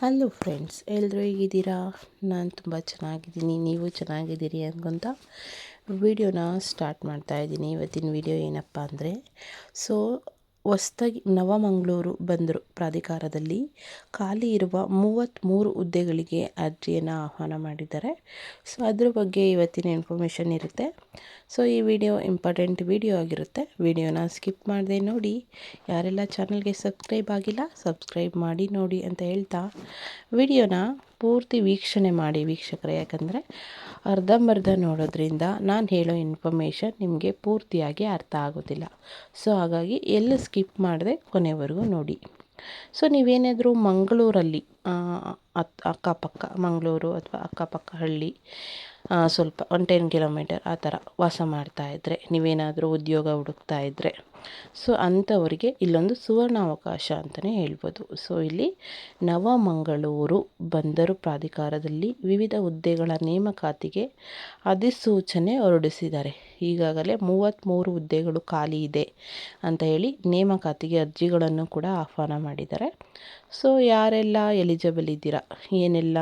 Hello friends ಎಲ್ಲರೂ ಹೇಗಿದ್ದೀರಾ? ನಾನು ತುಂಬ ಚೆನ್ನಾಗಿದ್ದೀನಿ. ನೀವು ಚೆನ್ನಾಗಿದ್ದೀರಿ ಅನ್ಕೊಂತ ವಿಡಿಯೋನ ಸ್ಟಾರ್ಟ್ ಮಾಡ್ತಾ ಇದ್ದೀನಿ. ಇವತ್ತಿನ ವಿಡಿಯೋ ಏನಪ್ಪ ಅಂದರೆ ಸೊ ಹೊಸ್ದಾಗಿ ನವಮಂಗಳೂರು ಬಂದರು. ಪ್ರಾಧಿಕಾರದಲ್ಲಿ ಖಾಲಿ ಇರುವ ಮೂವತ್ತ್ಮೂರು ಹುದ್ದೆಗಳಿಗೆ ಅರ್ಜಿಯನ್ನು ಆಹ್ವಾನ ಮಾಡಿದ್ದಾರೆ. ಸೊ ಅದ್ರ ಬಗ್ಗೆ ಇವತ್ತಿನ ಇನ್ಫಾರ್ಮೇಷನ್ ಇರುತ್ತೆ. ಸೊ ಈ ವಿಡಿಯೋ ಇಂಪಾರ್ಟೆಂಟ್ ವಿಡಿಯೋ ಆಗಿರುತ್ತೆ. ವಿಡಿಯೋನ ಸ್ಕಿಪ್ ಮಾಡದೆ ನೋಡಿ. ಯಾರೆಲ್ಲ ಚಾನಲ್ಗೆ ಸಬ್ಸ್ಕ್ರೈಬ್ ಆಗಿಲ್ಲ ಸಬ್ಸ್ಕ್ರೈಬ್ ಮಾಡಿ ನೋಡಿ ಅಂತ ಹೇಳ್ತಾ ವಿಡಿಯೋನ ಪೂರ್ತಿ ವೀಕ್ಷಣೆ ಮಾಡಿ ವೀಕ್ಷಕರೇ, ಯಾಕಂದರೆ ಅರ್ಧಂಬರ್ಧ ನೋಡೋದ್ರಿಂದ ನಾನು ಹೇಳೋ ಇನ್ಫಾರ್ಮೇಷನ್ ನಿಮಗೆ ಪೂರ್ತಿಯಾಗಿ ಅರ್ಥ ಆಗೋದಿಲ್ಲ. ಸೊ ಹಾಗಾಗಿ ಎಲ್ಲ ಸ್ಕಿಪ್ ಮಾಡದೆ ಕೊನೆವರೆಗೂ ನೋಡಿ. ಸೊ ನೀವೇನಾದರೂ ಮಂಗಳೂರಲ್ಲಿ ಅಕ್ಕಪಕ್ಕ, ಮಂಗಳೂರು ಅಥವಾ ಅಕ್ಕಪಕ್ಕ ಹಳ್ಳಿ ಸ್ವಲ್ಪ ಒಂದು ಟೆನ್ ಕಿಲೋಮೀಟರ್ ಆ ಥರ ವಾಸ ಮಾಡ್ತಾಯಿದ್ರೆ ನೀವೇನಾದರೂ ಉದ್ಯೋಗ ಹುಡುಕ್ತಾ ಇದ್ದರೆ. ಸೊ, ಅಂಥವರಿಗೆ ಇಲ್ಲೊಂದು ಸುವರ್ಣ ಅವಕಾಶ ಅಂತಲೇ ಹೇಳ್ಬೋದು. ಸೊ, ಇಲ್ಲಿ ನವಮಂಗಳೂರು ಬಂದರು ಪ್ರಾಧಿಕಾರದಲ್ಲಿ ವಿವಿಧ ಹುದ್ದೆಗಳ ನೇಮಕಾತಿಗೆ ಅಧಿಸೂಚನೆ ಹೊರಡಿಸಿದ್ದಾರೆ. ಈಗಾಗಲೇ ಮೂವತ್ತ್ಮೂರು ಹುದ್ದೆಗಳು ಖಾಲಿ ಇದೆ ಅಂತ ಹೇಳಿ ನೇಮಕಾತಿಗೆ ಅರ್ಜಿಗಳನ್ನು ಕೂಡ ಆಹ್ವಾನ ಮಾಡಿದ್ದಾರೆ. ಸೊ, ಯಾರೆಲ್ಲ ಎಲಿಜಿಬಲ್ ಇದ್ದೀರಾ, ಏನೆಲ್ಲ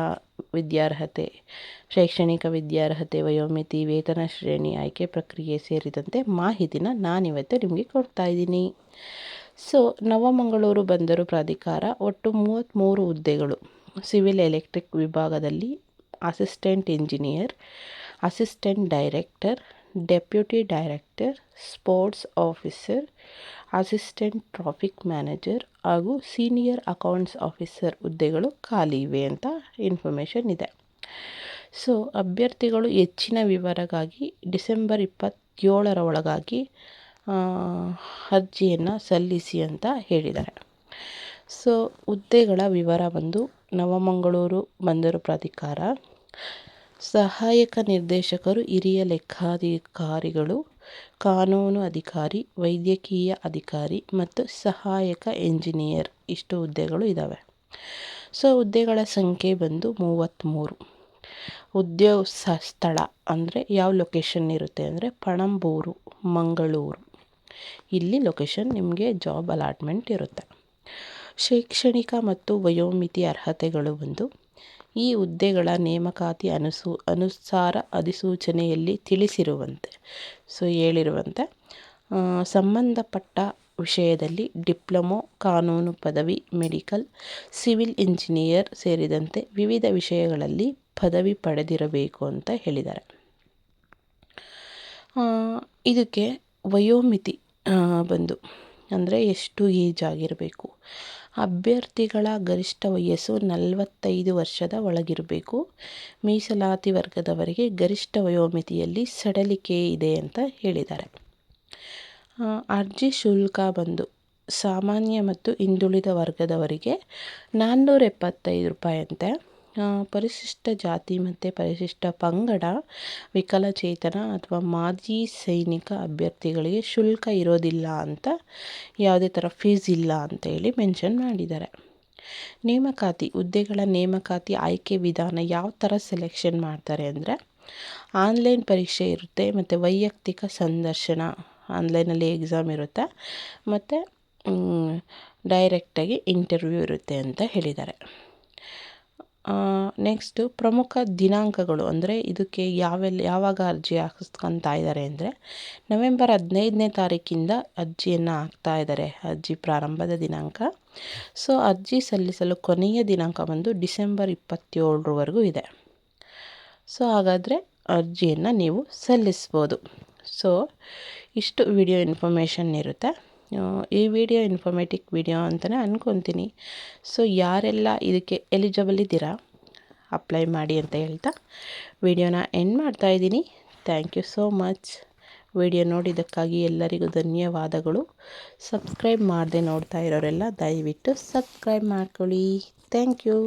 ವಿದ್ಯಾರ್ಹತೆ, ಶೈಕ್ಷಣಿಕ ವಿದ್ಯಾರ್ಹತೆ, ವಯೋಮಿತಿ, ವೇತನ ಶ್ರೇಣಿ ಆಯ್ಕೆ ಪ್ರಕ್ರಿಯೆ ಸೇರಿದಂತೆ ಮಾಹಿತಿನ ನಾನಿವತ್ತು ನಿಮಗೆ ಕೊಡ್ತಾ ಇದ್ದೀನಿ. ಸೊ ನವಮಂಗಳೂರು ಬಂದರು ಪ್ರಾಧಿಕಾರ ಒಟ್ಟು ಮೂವತ್ತ್ಮೂರು ಹುದ್ದೆಗಳು. ಸಿವಿಲ್ ಎಲೆಕ್ಟ್ರಿಕ್ ವಿಭಾಗದಲ್ಲಿ assistant engineer assistant director deputy director sports officer assistant traffic manager ಹಾಗೂ ಸೀನಿಯರ್ ಅಕೌಂಟ್ಸ್ ಆಫೀಸರ್ ಹುದ್ದೆಗಳು ಖಾಲಿ ಇವೆ ಅಂತ ಇನ್ಫಾರ್ಮೇಷನ್ ಇದೆ. ಸೊ, ಅಭ್ಯರ್ಥಿಗಳು ಹೆಚ್ಚಿನ ವಿವರಗಾಗಿ ಡಿಸೆಂಬರ್ ಇಪ್ಪತ್ತೇಳರ ಒಳಗಾಗಿ ಅರ್ಜಿಯನ್ನು ಸಲ್ಲಿಸಿ ಅಂತ ಹೇಳಿದ್ದಾರೆ. ಸೊ, ಹುದ್ದೆಗಳ ವಿವರ ಬಂದು ನವಮಂಗಳೂರು ಬಂದರು ಪ್ರಾಧಿಕಾರ. ಸಹಾಯಕ ನಿರ್ದೇಶಕರು, ಹಿರಿಯ ಲೆಕ್ಕಾಧಿಕಾರಿಗಳು ಕಾನೂನು ಅಧಿಕಾರಿ, ವೈದ್ಯಕೀಯ ಅಧಿಕಾರಿ ಮತ್ತು ಸಹಾಯಕ ಎಂಜಿನಿಯರ್. ಇಷ್ಟು ಹುದ್ದೆಗಳು ಇದ್ದಾವೆ ಸೊ, ಹುದ್ದೆಗಳ ಸಂಖ್ಯೆ ಬಂದು ಮೂವತ್ತ್ಮೂರು ಉದ್ಯೋಗ ಸ್ಥಳ ಅಂದರೆ ಯಾವ ಲೊಕೇಶನ್ ಇರುತ್ತೆ ಅಂದರೆ ಪಣಂಬೂರು, ಮಂಗಳೂರು. ಇಲ್ಲಿ ಲೊಕೇಶನ್ ನಿಮಗೆ ಜಾಬ್ ಅಲಾಟ್ಮೆಂಟ್ ಇರುತ್ತೆ. ಶೈಕ್ಷಣಿಕ ಮತ್ತು ವಯೋಮಿತಿ ಅರ್ಹತೆಗಳು ಬಂದು ಈ ಹುದ್ದೆಗಳ ನೇಮಕಾತಿ ಅನುಸು, ಅನುಸಾರ ಅಧಿಸೂಚನೆಯಲ್ಲಿ ತಿಳಿಸಿರುವಂತೆ. ಸೊ ಹೇಳಿರುವಂತೆ ಸಂಬಂಧಪಟ್ಟ ವಿಷಯದಲ್ಲಿ ಡಿಪ್ಲೊಮೊ, ಕಾನೂನು ಪದವಿ, ಮೆಡಿಕಲ್, ಸಿವಿಲ್ ಇಂಜಿನಿಯರ್ ಸೇರಿದಂತೆ ವಿವಿಧ ವಿಷಯಗಳಲ್ಲಿ ಪದವಿ ಪಡೆದಿರಬೇಕು ಅಂತ ಹೇಳಿದ್ದಾರೆ. ಇದಕ್ಕೆ ವಯೋಮಿತಿ ಬಂದು, ಅಂದರೆ ಎಷ್ಟು ಏಜ್ ಆಗಿರಬೇಕು? ಅಭ್ಯರ್ಥಿಗಳ ಗರಿಷ್ಠ ವಯಸ್ಸು ನಲವತ್ತೈದು ವರ್ಷದ ಒಳಗಿರಬೇಕು. ಮೀಸಲಾತಿ ವರ್ಗದವರಿಗೆ ಗರಿಷ್ಠ ವಯೋಮಿತಿಯಲ್ಲಿ ಸಡಲಿಕೆ ಇದೆ ಅಂತ ಹೇಳಿದ್ದಾರೆ. ಅರ್ಜಿ ಶುಲ್ಕ ಬಂದು ಸಾಮಾನ್ಯ ಮತ್ತು ಹಿಂದುಳಿದ ವರ್ಗದವರಿಗೆ ನಾನ್ನೂರ ಎಪ್ಪತ್ತೈದು ರೂಪಾಯಿ ಅಂತೆ. ಪರಿಶಿಷ್ಟ ಜಾತಿ ಮತ್ತು ಪರಿಶಿಷ್ಟ ಪಂಗಡ, ವಿಕಲಚೇತನ ಅಥವಾ ಮಾಜಿ ಸೈನಿಕ ಅಭ್ಯರ್ಥಿಗಳಿಗೆ ಶುಲ್ಕ ಇರೋದಿಲ್ಲ ಅಂತ, ಯಾವುದೇ ಥರ ಫೀಸ್ ಇಲ್ಲ ಅಂತ ಹೇಳಿ ಮೆನ್ಷನ್ ಮಾಡಿದ್ದಾರೆ. ನೇಮಕಾತಿ, ಹುದ್ದೆಗಳ ನೇಮಕಾತಿ ಆಯ್ಕೆ ವಿಧಾನ ಯಾವ ಥರ ಸೆಲೆಕ್ಷನ್ ಮಾಡ್ತಾರೆ ಅಂದರೆ ಆನ್ಲೈನ್ ಪರೀಕ್ಷೆ ಇರುತ್ತೆ ಮತ್ತು ವೈಯಕ್ತಿಕ ಸಂದರ್ಶನ ಆನ್ಲೈನಲ್ಲಿ ಎಕ್ಸಾಮ್ ಇರುತ್ತೆ ಮತ್ತು ಡೈರೆಕ್ಟಾಗಿ ಇಂಟರ್ವ್ಯೂ ಇರುತ್ತೆ ಅಂತ ಹೇಳಿದ್ದಾರೆ. ನೆಕ್ಸ್ಟು ಪ್ರಮುಖ ದಿನಾಂಕಗಳು ಅಂದರೆ ಇದಕ್ಕೆ ಯಾವೆಲ್ಲ, ಯಾವಾಗ ಅರ್ಜಿ ಹಾಕಿಸ್ಕೊತಾ ಇದ್ದಾರೆ ಅಂದರೆ ನವೆಂಬರ್ ಹದಿನೈದನೇ ತಾರೀಕಿಂದ ಅರ್ಜಿಯನ್ನು ಹಾಕ್ತಾ ಇದ್ದಾರೆ ಅರ್ಜಿ ಪ್ರಾರಂಭದ ದಿನಾಂಕ. ಸೊ ಅರ್ಜಿ ಸಲ್ಲಿಸಲು ಕೊನೆಯ ದಿನಾಂಕ ಬಂದು ಡಿಸೆಂಬರ್ ಇಪ್ಪತ್ತೇಳರವರೆಗೂ ಇದೆ. ಸೊ ಹಾಗಾದರೆ ಅರ್ಜಿಯನ್ನು ನೀವು ಸಲ್ಲಿಸ್ಬೋದು. ಸೊ ಇಷ್ಟು ವಿಡಿಯೋ ಇನ್ಫಾರ್ಮೇಷನ್ ಇರುತ್ತೆ. ಈ ವಿಡಿಯೋ ಇನ್ಫಾರ್ಮೇಟಿಕ್ ವಿಡಿಯೋ ಅಂತಲೇ ಅಂದ್ಕೊತೀನಿ ಸೊ ಯಾರೆಲ್ಲ ಇದಕ್ಕೆ ಎಲಿಜಿಬಲ್ ಇದ್ದೀರಾ ಅಪ್ಲೈ ಮಾಡಿ ಅಂತ ಹೇಳ್ತಾ ವಿಡಿಯೋನ ಎಂಡ್ ಮಾಡ್ತಾ ಇದ್ದೀನಿ. Thank you so much video ನೋಡಿದ್ದಕ್ಕಾಗಿ ಎಲ್ಲರಿಗೂ ಧನ್ಯವಾದಗಳು. ಸಬ್ಸ್ಕ್ರೈಬ್ ಮಾಡದೆ ನೋಡ್ತಾ ಇರೋರೆಲ್ಲ ದಯವಿಟ್ಟು ಸಬ್ಸ್ಕ್ರೈಬ್ ಮಾಡ್ಕೊಳ್ಳಿ. Thank you